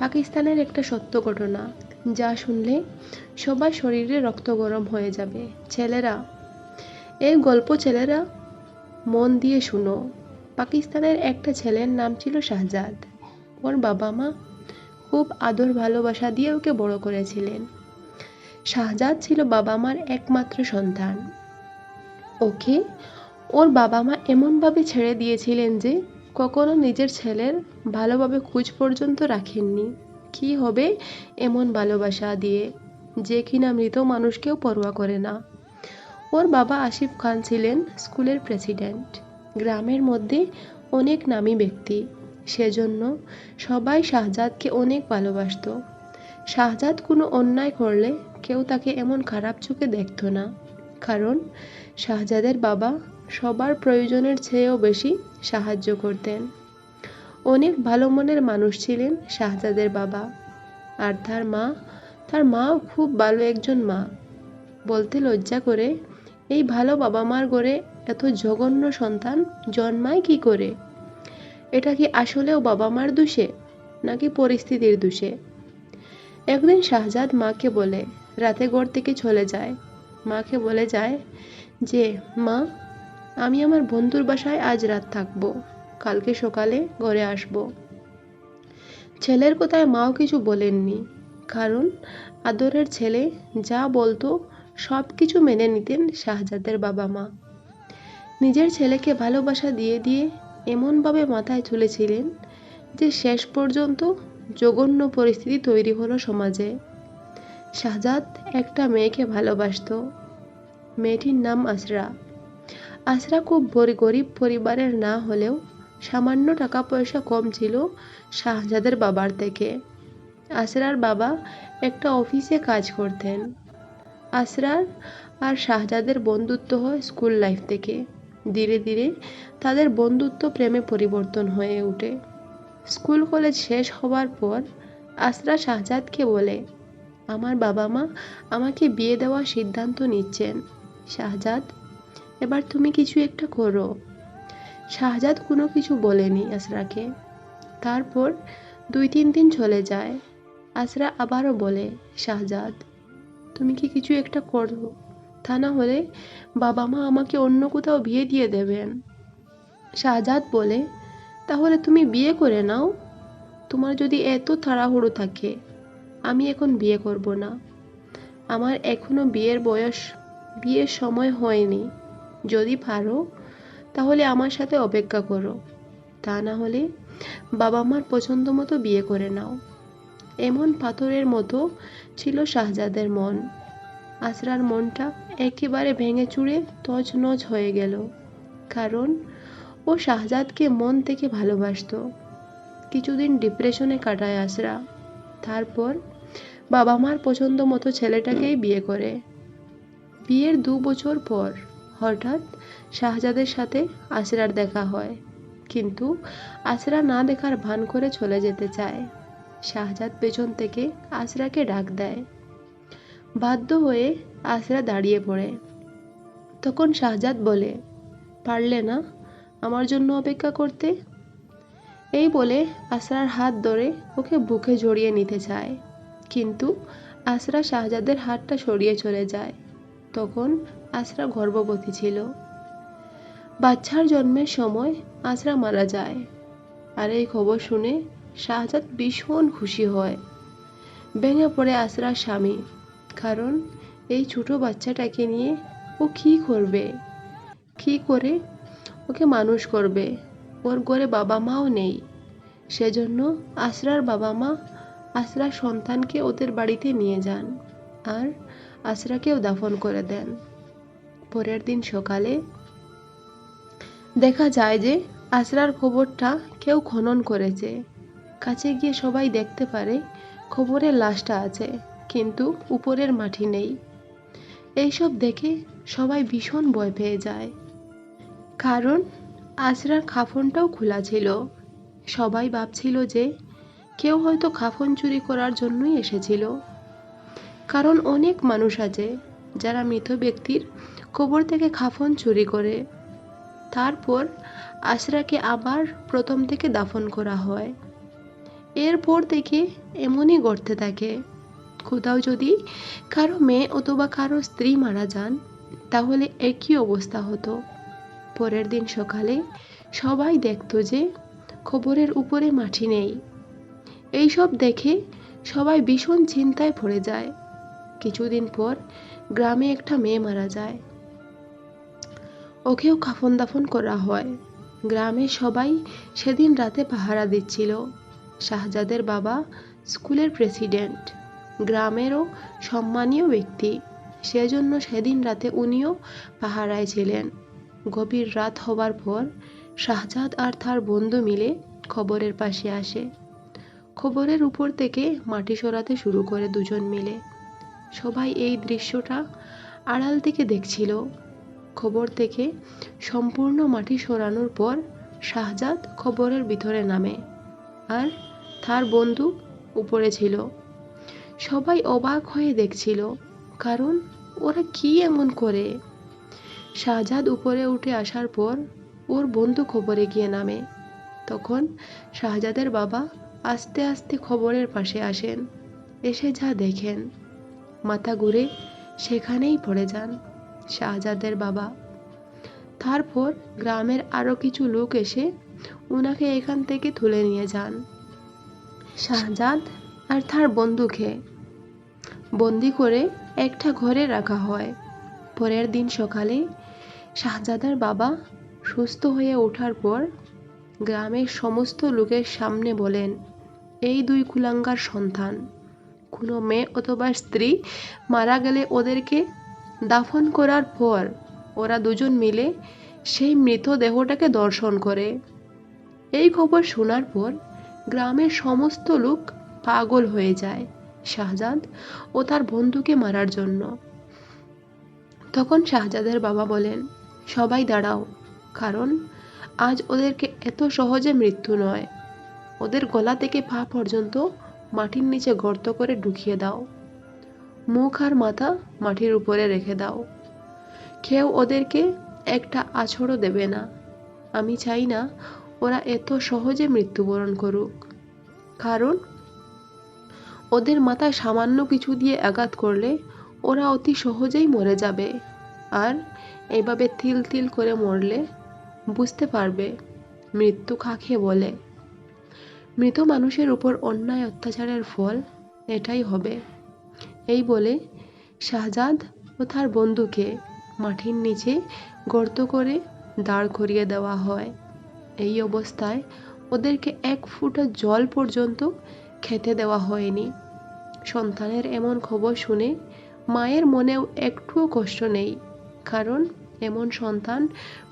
পাকিস্তানের একটা সত্য ঘটনা, যা শুনলে সবার শরীরে রক্ত গরম হয়ে যাবে। ছেলেরা, এই গল্প ছেলেরা, মন দিয়ে শুনো। পাকিস্তানের একটা ছেলের নাম ছিল শাহজাদ। ওর বাবা মা খুব আদর ভালোবাসা দিয়ে ওকে বড় করেছিলেন। শাহজাদ ছিল বাবা মার একমাত্র সন্তান। ওকে ওর বাবা মা এমনভাবে ছেড়ে দিয়েছিলেন যে কখনো নিজের ছেলের ভালোভাবে খোঁজ পর্যন্ত রাখেননি। কি হবে এমন ভালোবাসা দিয়ে যে কিনা মৃত মানুষকেও পরোয়া করে না। ওর বাবা আসিফ খান ছিলেন স্কুলের প্রেসিডেন্ট। গ্রামের মধ্যে অনেক নামী ব্যক্তি। সেজন্য সবাই শাহজাদকে অনেক ভালোবাসতো। শাহজাদ কোনো অন্যায় করলে কেউ তাকে এমন খারাপ চোখে দেখতো না। কারণ শাহজাদের বাবা সবার প্রয়োজনের চেয়েও বেশি সাহায্য করতেন। অনেক ভালো মনের মানুষ ছিলেন শাহজাদের বাবা। আর তার মা, তার মাও খুব ভালো একজন মা। বলতে লজ্জা করে, এই ভালো বাবা মার গড়ে এত জঘন্য সন্তান জন্মায় কি করে? এটা কি আসলেও বাবা মার দোষে, নাকি পরিস্থিতির দোষে? একদিন শাহজাদ মাকে বলে, রাতে ঘর থেকে চলে যায়। মাকে বলে যায় যে, মা আমি আমার বন্ধুর বাসায় আজ রাত থাকব। কালকে সকালে ঘরে আসব। ছেলের কথায় মাও কিছু বলেননি। কারণ আদরের ছেলে যা বলতো সব কিছু মেনে নিতেন শাহজাদের বাবা মা। নিজের ছেলেকে ভালোবাসা দিয়ে দিয়ে এমনভাবে মাথায় তুলেছিলেন যে শেষ পর্যন্ত জঘন্য পরিস্থিতি তৈরি হলো সমাজে। শাহজাদ একটা মেয়েকে ভালোবাসতো। মেয়েটির নাম আসরা আসরা খুব গরিব পরিবারের না হলেও সামান্য টাকা পয়সা কম ছিল শাহজাদের বাবার থেকে। আসরার বাবা একটা অফিসে কাজ করতেন। আসরার আর শাহজাদের বন্ধুত্ব হয় স্কুল লাইফ থেকে। ধীরে ধীরে তাদের বন্ধুত্ব প্রেমে পরিবর্তন হয়ে ওঠে। স্কুল কলেজ শেষ হওয়ার পর আসরা শাহজাদকে বলে, আমার বাবা মা আমাকে বিয়ে দেওয়ার সিদ্ধান্ত নিচ্ছেন। শাহজাদ এবার তুমি কিছু একটা করো। শাহজাদ কোনো কিছু বলেনি আসরাকে। তারপর দুই তিন দিন চলে যায়। আসরা আবারও বলে, শাহজাদ, তুমি কি কিছু একটা করো? তা না হলে বাবা মা আমাকে অন্য কোথাও বিয়ে দিয়ে দেবেন। শাহজাদ বলে, তাহলে তুমি বিয়ে করে নাও। তোমার যদি এত তাড়াহুড়ো থাকে, আমি এখন বিয়ে করব না। আমার এখনও বিয়ের বয়স, বিয়ের সময় হয়নি। যদি পারো, তাহলে আমার সাথে অপেক্ষা করো। তা না হলে বাবা মার পছন্দ মতো বিয়ে করে নাও। এমন পাথরের মতো ছিল শাহজাদের মন। আসরার মনটা একেবারে ভেঙে চুড়ে তছনছ হয়ে গেল, কারণ ও শাহজাদকে মন থেকে ভালোবাসতো। কিছুদিন ডিপ্রেশনে কাটায় আসরা তারপর বাবা মার পছন্দ মতো ছেলেটাকেই বিয়ে করে। বিয়ের দু বছর পর হঠাৎ শাহজাদের সাথে আসরার দেখা হয়। কিন্তু আসরা না দেখার ভান করে চলে যেতে চায়। শাহজাদ পেছন থেকে আসরাকে ডাক দেয়। বাধ্য হয়ে আসরা দাঁড়িয়ে পড়ে। তখন শাহজাদ বলে, পারলে না আমার জন্য অপেক্ষা করতে? এই বলে আসরার হাত ধরে ওকে বুকে জড়িয়ে নিতে চায়। কিন্তু আসরা শাহজাদের হাতটা সরিয়ে চলে যায়। তখন আসরা গর্ভবতী ছিল। বাচ্চার জন্মের সময় আসরা মারা যায়। আর এই খবর শুনে শাহজাদ ভীষণ খুশি হয়। ভেঙে পড়ে আসরার স্বামী। কারণ এই ছোট বাচ্চাটাকে নিয়ে ও কী করবে? কী করে ওকে মানুষ করবে? ওর ঘরে বাবা মাও নেই। সেজন্য আসরার বাবা মা আসরার সন্তানকে ওদের বাড়িতে নিয়ে যান। আর আসরাকেও দাফন করে দেন। পরের দিন সকালে দেখা যায় যে আসরার খবরটা কেউ খনন করেছে। কাছে গিয়ে সবাই দেখতে পারে খবরের লাশটা আছে, কিন্তু উপরের মাটি নেই। এইসব দেখে সবাই ভীষণ ভয় পেয়ে যায়। কারণ আসরার খাফনটাও খোলা ছিল। সবাই ভাবছিল যে কেউ হয়তো খাফন চুরি করার জন্যই এসেছিল। কারণ অনেক মানুষ আছে যারা মৃত ব্যক্তির কবর থেকে খাফন চুরি করে, তারপর আশরাকে আবার প্রথম থেকে দাফন করা হয়। এরপর থেকে এমনই ঘটতে থাকে। কোথাও যদি কারও মেয়ে অথবা কারও স্ত্রী মারা যান, তাহলে একই অবস্থা হতো। পরের দিন সকালে সবাই দেখতো যে খবরের উপরে মাটি নেই। এইসব দেখে সবাই ভীষণ চিন্তায় পড়ে যায়। কিছুদিন পর গ্রামে একটা মেয়ে মারা যায়। ওকেও কাফন দাফন করা হয়। গ্রামের সবাই সেদিন রাতে পাহারা দিচ্ছিল। শাহজাদের বাবা স্কুলের প্রেসিডেন্ট, গ্রামেরও সম্মানীয় ব্যক্তি। সেজন্য সেদিন রাতে উনিও পাহারায় ছিলেন। গভীর রাত হবার পর শাহজাদ আর তার বন্ধু মিলে খবরের পাশে আসে। খবরের উপর থেকে মাটি সরাতে শুরু করে দুজন মিলে। সবাই এই দৃশ্যটা আড়াল থেকে দেখছিল। খবর থেকে সম্পূর্ণ মাটি সরানোর পর শাহজাদ খবরের ভিতরে নামে আর তার বন্ধু উপরে ছিল। সবাই অবাক হয়ে দেখছিল, কারণ ওরা কি এমন করে? শাহজাদ উপরে উঠে আসার পর ওর বন্ধু খবরে গিয়ে নামে। তখন শাহজাদের বাবা আস্তে আস্তে খবরের পাশে আসেন, এসে যা দেখেন। মাথা ঘুরে সেখানেই পড়ে যান শাহজাদের বাবা। তারপর গ্রামের আরও কিছু লোক এসে ওনাকে এখান থেকে তুলে নিয়ে যান। শাহজাদ আর তার বন্ধুকে। বন্দি করে একটা ঘরে রাখা হয়। পরের দিন সকালে শাহজাদার বাবা সুস্থ হয়ে ওঠার পর গ্রামের সমস্ত লোকের সামনে বলেন, এই দুই কুলাঙ্গার সন্তান। কোনো মেয়ে অথবা স্ত্রী মারা গেলে ওদেরকে দাফন করার পর ওরা দুজন মিলে সেই মৃতদেহটাকে দর্শন করে। এই খবর শোনার পর গ্রামের সমস্ত লোক পাগল হয়ে যায় শাহজাদ ও তার বন্ধুকে মারার জন্য। তখন শাহজাদের বাবা বলেন, সবাই দাঁড়াও, কারণ আজ ওদেরকে এত সহজে মৃত্যু নয়। ওদের গলা থেকে পা পর্যন্ত মাটির নিচে গর্ত করে ঢুকিয়ে দাও। মুখ আর মাথা মাটির উপরে রেখে দাও। কেউ ওদেরকে একটা আছড়ও দেবে না। আমি চাই না ওরা এত সহজে মৃত্যুবরণ করুক। কারণ ওদের মাথায় সামান্য কিছু দিয়ে আঘাত করলে ওরা অতি সহজেই মরে যাবে। আর এভাবে তিল তিল করে মরলে বুঝতে পারবে মৃত্যু কাকে বলে। মৃত মানুষের উপর অন্যায় অত্যাচারের ফল এটাই হবে। এই বলে শাহজাদ ও তার বন্ধুকে মাটির নিচে গর্ত করে দাঁড় করিয়ে দেওয়া হয়। এই অবস্থায় ওদেরকে এক ফুটা জল পর্যন্ত খেতে দেওয়া হয়নি। সন্তানের এমন খবর শুনে মায়ের মনেও একটুও কষ্ট নেই, কারণ এমন সন্তান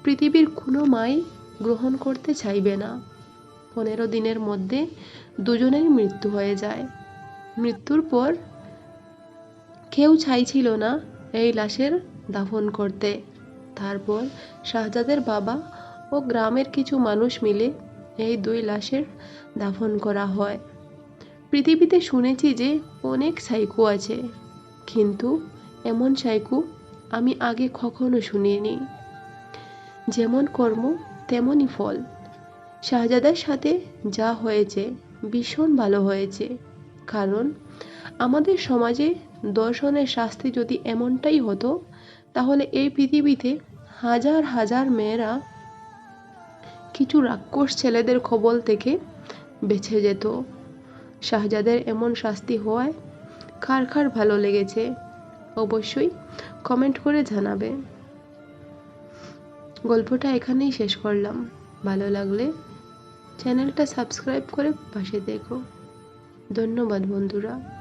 পৃথিবীর কোনো মাই গ্রহণ করতে চাইবে না। পনেরো দিনের মধ্যে দুজনেরই মৃত্যু হয়ে যায়। মৃত্যুর পর কেউ চাইছিল না এই লাশের দাফন করতে। তারপর শাহজাদের বাবা ও গ্রামের কিছু মানুষ মিলে এই দুই লাশের দাফন করা হয়। পৃথিবীতে শুনেছি যে অনেক সাইকো আছে, কিন্তু এমন সাইকো আমি আগে কখনো শুনিনি। যেমন কর্ম, তেমনই ফল। শাহজাদার সাথে যা হয়েছে ভীষণ ভালো হয়েছে। কারণ আমাদের সমাজে দর্শনের শাস্তি যদি এমনটাই হতো, তাহলে এই পৃথিবীতে হাজার হাজার মেয়েরা কিছু রাক্ষস ছেলেদের খবল থেকে বেছে যেত। শাহজাদের এমন শাস্তি হওয়ায় কার কার ভালো লেগেছে। অবশ্যই কমেন্ট করে জানাবে। গল্পটা এখানেই শেষ করলাম। ভালো লাগলে চ্যানেলটা সাবস্ক্রাইব করে পাশে দেখো। ধন্যবাদ বন্ধুরা।